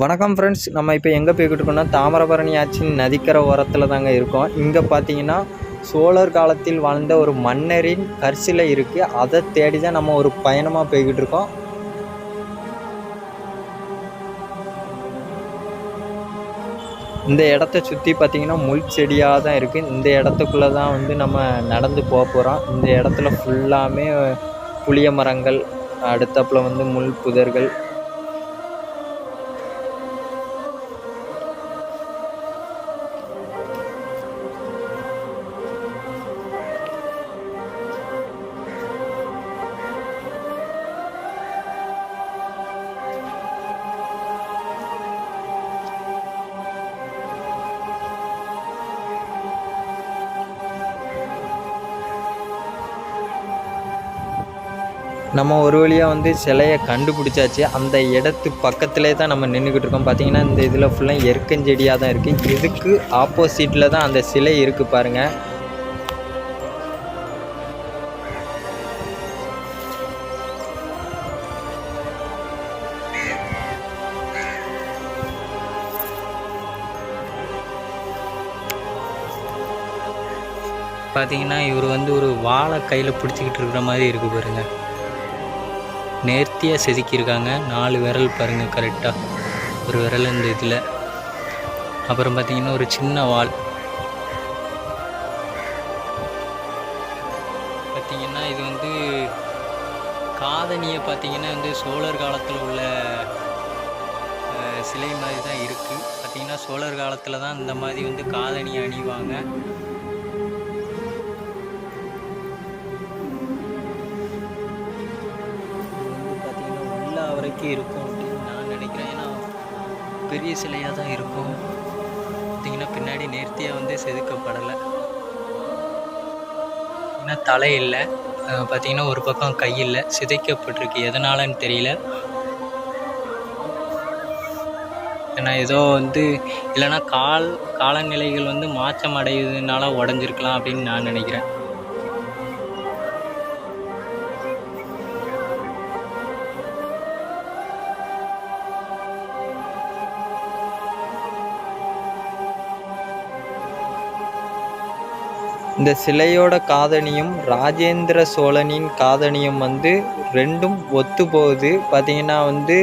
வணக்கம் ஃப்ரெண்ட்ஸ் நம்ம இப்போ எங்கே போய்கிட்டு இருக்கோம்னா தாமிரபரணி ஆற்றின் நதிக்கரை ஓரத்தில் தாங்க இருக்கோம். இங்கே பார்த்தீங்கன்னா சோழர் காலத்தில் வாழ்ந்த ஒரு மன்னரின் கற்சிலை இருக்குது அதை தேடி தான் நம்ம ஒரு பயணமாக போய்கிட்டு இருக்கோம். இந்த இடத்த சுற்றி பார்த்தீங்கன்னா முள் செடியாக தான் இருக்குது இந்த இடத்துக்குள்ளே தான் வந்து நம்ம நடந்து போக போகிறோம் இந்த இடத்துல ஃபுல்லாமே புளிய மரங்கள் அடுத்தப்பில் வந்து முள் புதர்கள் நம்ம ஒரு வழியாக வந்து சிலையை கண்டுபிடிச்சாச்சு. அந்த இடத்து பக்கத்துலேயே தான் நம்ம நின்றுக்கிட்டு இருக்கோம். பார்த்தீங்கன்னா இந்த இதில் ஃபுல்லாக எருக்கஞ்செடியாக தான் இருக்குது இதுக்கு ஆப்போசிட்டில் தான் அந்த சிலை இருக்குது பாருங்கள் பார்த்தீங்கன்னா இவர் வந்து ஒரு வாழை கையில் பிடிச்சிக்கிட்டு இருக்கிற மாதிரி இருக்குது பாருங்க. நேர்த்தியாக செதுக்கியிருக்காங்க. நாலு விரல் பாருங்க கரெக்டாக ஒரு விரல் இந்த இதில். அப்புறம் பார்த்தீங்கன்னா ஒரு சின்ன வால். பார்த்தீங்கன்னா இது வந்து காதணியை பார்த்தீங்கன்னா வந்து சோழர் காலத்தில் உள்ள சிலை மாதிரி தான் இருக்குது பார்த்தீங்கன்னா சோழர் காலத்தில் தான் இந்த மாதிரி வந்து காதணி அணிவாங்க. உள்ள இருக்கும் அப்படின்னு நான் நினைக்கிறேன். ஏன்னா பெரிய சிலையாக தான் இருக்கும். பார்த்திங்கன்னா பின்னாடி நேர்த்தியாக வந்து செதுக்கப்படலை. ஏன்னா தலை இல்லை. பார்த்திங்கன்னா ஒரு பக்கம் கை இல்லை. சிதைக்கப்பட்டிருக்கு. எதனாலன்னு தெரியல. ஏன்னா ஏதோ வந்து இல்லைன்னா கால் காலநிலைகள் வந்து மாற்றம் அடையுதுனால உடஞ்சிருக்கலாம் அப்படின்னு நான் நினைக்கிறேன். இந்த சிலையோட காதணியும் ராஜேந்திர சோழனின் காதணியும் வந்து ரெண்டும் ஒத்து போகுது பார்த்தீங்கன்னா வந்து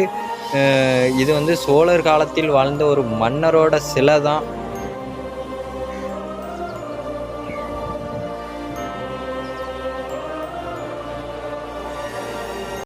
இது வந்து சோழர் காலத்தில் வாழ்ந்த ஒரு மன்னரோட சிலை தான்